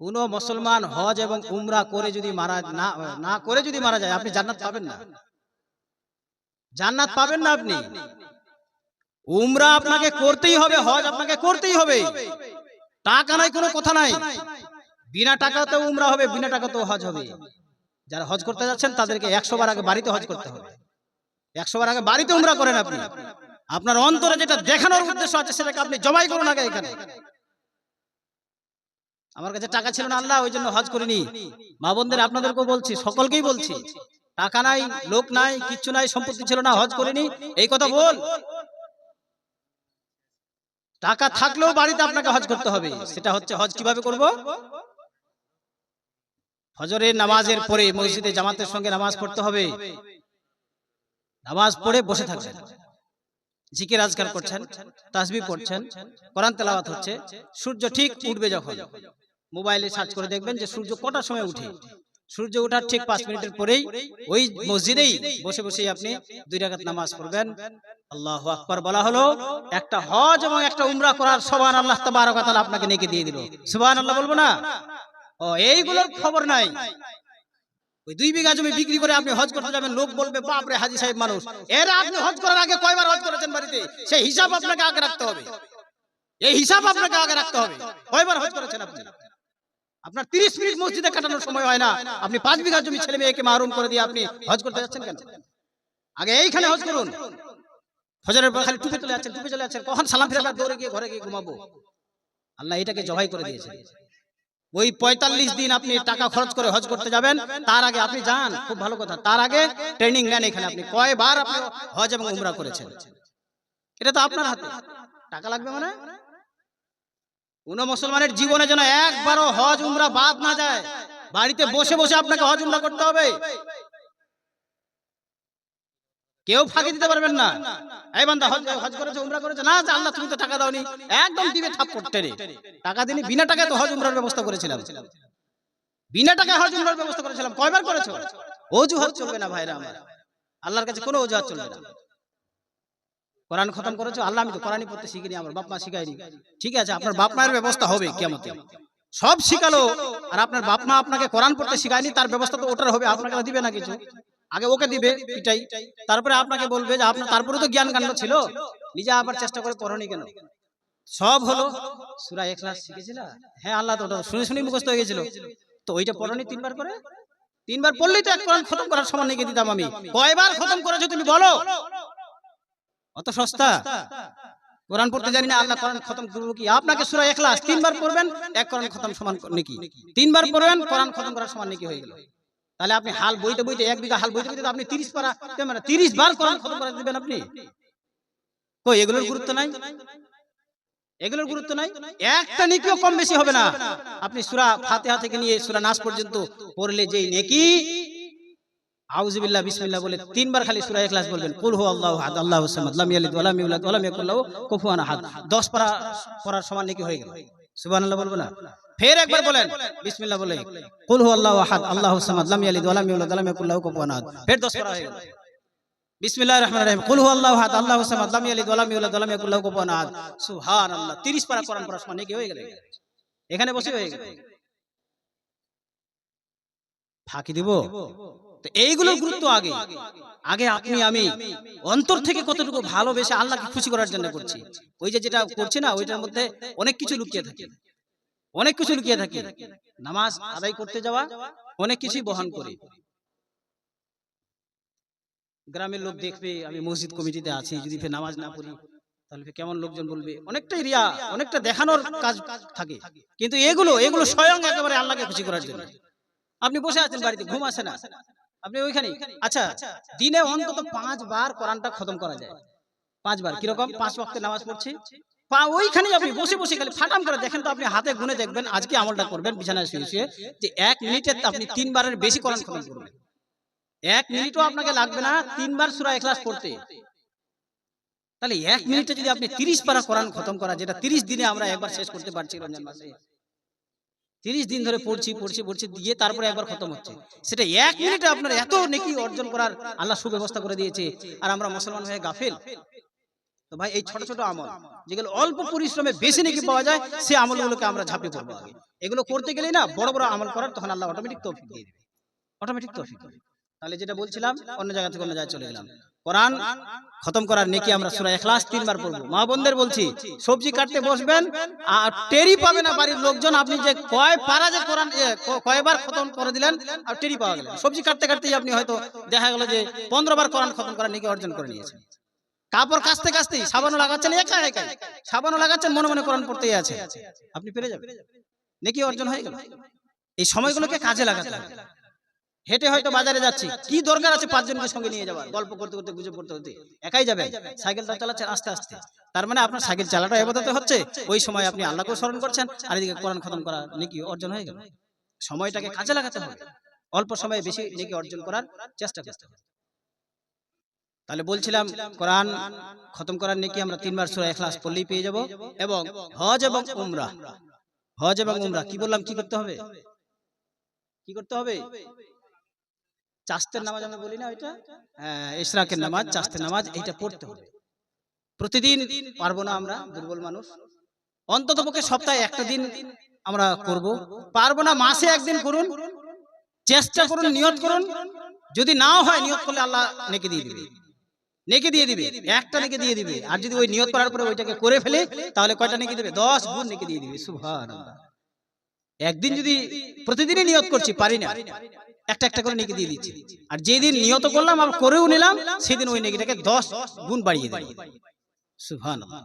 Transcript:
কোন মুসলমান হজ এবং উমরা করে যদি মারা না না করে যদি মারা যায়, আপনি জান্নাত পাবেন না। জান্নাত পাবেন না আপনি। উমরা আপনাকে করতেই হবে, হজ আপনাকে করতেই হবে। টাকা নাই, কোনো কথা নাই। বিনা টাকাতেও উমরা হবে, বিনা টাকাতেও হজ হবে। যারা হজ করতে যাচ্ছেন, তাদেরকে একশো বার আগে বাড়িতে হজ করতে হবে। একশো বার আগে বাড়িতে উমরা করেন আপনি। আপনার অন্তরে যেটা দেখানোর উদ্দেশ্য আছে, সেটাকে আপনি জবাই করুন আগে এখানে। আমার কাছে টাকা ছিল না আল্লাহ, ওই জন্য হজ করিনি। মা বোনদের আপনাদেরকেও বলছি, সকলকেই বলছি, টাকা নাই, লোক নাই, কিচ্ছু নাই, সম্পত্তি ছিল না, হজ করিনি। এই কথা বল। টাকা থাকলেও বাড়িতে আপনাকে হজ করতে হবে। সেটা হচ্ছে হজ কীভাবে করব? ফজরের নামাজের পরে মসজিদে জামাতের সঙ্গে নামাজ পড়তে হবে। নামাজ পড়ে বসে থাকবেন। জিকির আজকার করছেন তাসবি পড়ছেন কোরআন তেলাওয়াত হচ্ছে, সূর্য ঠিক উঠবে যখন। মোবাইলে সার্চ করে দেখবেন যে সূর্য কটার সময় উঠে। সূর্য ওঠার ঠিক পাঁচ মিনিটের পরেই ওই মসজিদেই বসে বসেই আপনি দুই রাকাত নামাজ পড়বেন। আল্লাহ আকবার বলা হলো একটা হজ এবং একটা উমরা করার সবান আল্লাহ তাবারক ওয়া তাআলা আপনাকে নেকি দিয়ে দিল। সুবহানাল্লাহ বলব না। ও এইগুলোর খবর নাই। ওই দুই বিঘা জমি বিক্রি করে আপনি হজ করতে যাবেন লোক বলবে বাপ রে হাজি সাহেব মানুষ। এর আপনি হজ করার আগে কয়বার হজ করেছেন বাড়িতে? সেই হিসাব আপনাকে আগে রাখতে হবে। এই হিসাব আপনাকে আগে রাখতে হবে। কয়বার হজ করেছেন আপনি আপনার তিরিশ মিনিট মসজিদে কাটানোর সময় হয় না। আপনি পাঁচ বিঘা জমি ছেলে মেয়েকে মারুম করে দিয়ে আপনি হজ করতে যাচ্ছেন কেন? আগে এইখানে হজ করুন। ফজরের পর খালি টুপে চলে যাচ্ছেন, টুপে চলে যাচ্ছেন, কখন সালাম ফিরে দৌড়ে গিয়ে ঘরে গিয়ে ঘুমাবো। আল্লাহ এটাকে জবাই করে দিয়েছে ওই পঁয়তাল্লিশ দিন আপনি টাকা খরচ করে হজ করতে যাবেন, তার আগে আপনি যান, খুব ভালো কথা। তার আগে ট্রেনিং নেন এখানে আপনি। কয়বার আপনি হজ এবং উমরা করেছেন? এটা তো আপনার হাতে। টাকা লাগবে মানে? কোন মুসলমানের জীবনে যেন একবারও হজ, উমরা বাদ না যায়। বাড়িতে বসে বসে আপনাকে হজ, উমরা করতে হবে। কেউ ফাঁকি দিতে পারবেন না। এই বান্দা হজ হজ করেছে, উমরা করেছে। না যে আল্লাহ, তুমি তো টাকা দাওনি। একদম দিবে থাপ করতে রে। টাকা দিনি বিনা টাকায় তো হজ, উমরার ব্যবস্থা করেছিলাম। বিনা টাকায় হজ, উমরার ব্যবস্থা করেছিলাম। কয়বার করেছ? অজুহাত চলবে না ভাইরা আমার। আল্লাহর কাছে কোনো অজুহাত চলবে না। কোরআন খতম করেছ আল্লাহ আমি তো কোরআনই পড়তে শিখিনি আমার বাপ মা শিখায়নি। ঠিক আছে আপনার বাপ মায়ের ব্যবস্থা হবে কেমতে সব শিখালো আর আপনার বাপ মা আপনাকে কোরআন পড়তে শিখায়নি তার ব্যবস্থা তো ওটার হবে আপনাকে দিবে না কিছু। আগে ওকে দিবে এটাই। তারপরে আপনাকে বলবে যে আপনার তারপরে তো জ্ঞান কাণ্ড ছিল। নিজে আবার চেষ্টা করে পড়নি কেন? সব হলো সুরা এখলাস শিখেছিল? হ্যাঁ আল্লাহ তো ওটা শুনে শুনে মুখস্থ হয়ে গেছিল। তো ওইটা পড়নি তিনবার করে? তিনবার পড়লেই তো এক কোরআন খতম করার সমান নিয়ে দিতাম আমি। কয়বার খতম করেছ তুমি বলো? অত সস্তা। কোরআন পড়তে জানি না, আল্লাহ কোরআন খতম করব কি? আপনাকে সূরা ইখলাস তিনবার পড়বেন, এক কোরআন খতম সমান নাকি? তিনবার পড়বেন, কোরআন খতম করার সমান নাকি হয়ে গেল। তাহলে আপনি হাল বইতে বইতে, এক বিঘা হাল বইতে বইতে আপনি 30 পারা মানে 30 বার কোরআন খতম করে দিবেন আপনি? কই, এগুলোর গুরুত্ব নাই? এগুলোর গুরুত্ব নাই? একটা নেকিও কম বেশি হবে না। আপনি সূরা ফাতিহা থেকে নিয়ে সূরা নাস পর্যন্ত পড়লে যেই নেকি আউযুবিল্লাহ বিসমিল্লাহ বলে তিনবার খালি সূরা ইখলাস বলবেন। কুল হু আল্লাহ আহাদ, আল্লাহু সামাদ, লাম ইয়ালিদ ওয়া লাম ইউলাদ ওয়া লাম ইয়াকুল লাহু কুফুয়ান আহাদ। 10 পারা পড়ার সমান নাকি হয়ে গেল। সুবহানাল্লাহ বলব না? ফের একবার বলেন। বিসমিল্লাহ বলে। কুল হু আল্লাহু আহাদ, আল্লাহু সামাদ, লাম ইয়ালিদ ওয়া লাম ইউলাদ ওয়া লাম ইয়াকুল লাহু কুফুয়ান আহাদ। ফের 10 পারা হয়ে গেল। বিসমিল্লাহির রহমানির রহিম। কুল হু আল্লাহু আহাদ, আল্লাহু সামাদ, লাম ইয়ালিদ ওয়া লাম ইউলাদ ওয়া লাম ইয়াকুল লাহু কুফুয়ান আহাদ। সুবহানাল্লাহ 30 পারা কোরআন পড়ার সমান নাকি হয়ে গেল। এখানে বসে হয়ে গেল। ফাঁকি দিব? তো এইগুলোর গুরুত্ব আগে। আগে। আপনি আমি অন্তর থেকে কতটুকু ভালোবেসে আল্লাহকে খুশি করার জন্য করছি। ওই যে যেটা করছি না ওইটার মধ্যে অনেক কিছু লুকিয়ে থাকে। অনেক কিছু লুকিয়ে থাকে। নামাজ আদায় করতে যাওয়া অনেক কিছুই বহন করে। গ্রামের লোক দেখবে আমি মসজিদ কমিটিতে আছি যদি ফের নামাজ না পড়ি তাহলে কেমন লোকজন বলবে? অনেকটাই রিয়া অনেকটা দেখানোর কাজ থাকে কিন্তু এগুলো এগুলো স্বয়ং একেবারে আল্লাহকে খুশি করার জন্য আপনি বসে আছেন বাড়িতে ঘুম আসে না আপনি ওইখানে আচ্ছা দিনে অন্তত পাঁচবার কোরআনটা খতম করা যায়। পাঁচবার কীরকম? পাঁচ ওয়াক্তে নামাজ পড়ছি। পা- ওইখানে আপনি বসে বসে খালি ফাটাম করে দেখেন তো আপনি হাতে গুনে দেখবেন আজকে আমলটা করবেন বিছানায় শুয়ে শুয়ে যে এক মিনিটে আপনি তিনবারের বেশি কোরআন খতম করবেন। এক মিনিটও আপনাকে লাগবে না তিনবার সূরা ইখলাস পড়তে। তাহলে এক মিনিটে যদি আপনি তিরিশ পারা কোরআন খতম করা যেটা তিরিশ দিনে আমরা একবার শেষ করতে পারছি রমজান মাসে। তিরিশ দিন ধরে পড়ছি পড়ছি পড়ছি দিয়ে তারপরে একবার খতম হচ্ছে। সেটা এক মিনিটে আপনার এত নেকি অর্জন করার আল্লাহ সুব্যবস্থা করে দিয়েছে। আর আমরা মুসলমান হয়ে গাফেল। তো ভাই এই ছোট ছোট আমল যেগুলো অল্প পরিশ্রমে বেশি নাকি পাওয়া যায় সে আমলগুলোকে আমরা ঝাঁপিয়ে পড়ব আগে। এগুলো করতে গেলেই না বড় বড় আমল করার তখন আল্লাহ অটোমেটিক তৌফিক দিয়ে দেবে। অটোমেটিক তৌফিক দেবে। তাহলে যেটা বলছিলাম, অন্য জায়গা থেকে অন্য জায়গায় চলে গেলাম। কোরআন খতম করার নেকি আমরা সূরা ইখলাস তিনবার পড়ব। মা বোনদের বলছি, সবজি কাটতে বসবেন আর টেরি পাবে না বাড়ির লোকজন। আপনি যে কয় পারা যে কোরআন কয়বার খতম করে দিলেন, আর টেরি পাওয়া গেল সবজি কাটতে কাটতেই আপনি হয়তো দেখা গেল যে পনেরো বার কোরআন খতম করার নেকি অর্জন করে নিয়েছেন। কাপড় কাচতে কাচতেই সাবানও লাগাচ্ছেন, একা একাই। সাবানও লাগাচ্ছেন, মনে মনে কোরআন পড়তেই আছে। আপনি পেরে যাবেন। নেকি অর্জন হয়ে গেল। এই সময়গুলোকে কাজে লাগাতে হবে। হেঁটে হয়তো বাজারে যাচ্ছি। কি দরকার আছে পাঁচজনকে সঙ্গে নিয়ে যাওয়ার? গল্প করতে করতে, গুজব করতে করতে। একাই যাবে সাইকেলটা চালাচ্ছে আস্তে আস্তে। তার মানে আপনার সাইকেল চালাটা এবাদতে হচ্ছে। ওই সময় আপনি আল্লাহকে স্মরণ করছেন, আর এদিকে কোরআন খতম করা নেকি অর্জন হয়ে গেল। সময়টাকে কাজে লাগাতে হবে। অল্প সময়ে বেশি নেকি অর্জন করার চেষ্টা করতে হবে। তাহলে বলছিলাম, কোরআন খতম করার নেকি আমরা তিনবার সূরা ইখলাস পড়লেই পেয়ে যাব। এবং হজ এবং উমরা। হজ এবং উমরা, কি বললাম, কি করতে হবে? কি করতে হবে? চাস্তের নামাজ আমরা বলি না ওইটা? হ্যাঁ ইশরাকের নামাজ চাস্তের নামাজ এইটা পড়তে হবে। প্রতিদিন পারব না আমরা দুর্বল মানুষ। অন্তত পক্ষে সপ্তাহে একটা দিন আমরা করব। পারব না মাসে একদিন করুন। চেষ্টা করুন নিয়ত করুন। যদি নাও হয় নিয়ত করলে আল্লাহ নেকি দিয়ে দিবে। নেকি দিয়ে দিবে। একটা নেকি দিয়ে দিবে। আর যদি ওই নিয়ত করার পরে ওইটাকে করে ফেলে তাহলে কয়টা নেকি দিবে? দশ গুণ নেকি দিয়ে দিবে। সুবহানাল্লাহ। একদিন যদি প্রতিদিনই নিয়ত করছি পারি না। একটা একটা করে নেকি দিয়ে দিচ্ছি। আর যেদিন নিয়ত করলাম আর করেও নিলাম সেদিন ওই নেকিটাকে দশ গুণ বাড়িয়ে দেবে সুবহানাল্লাহ।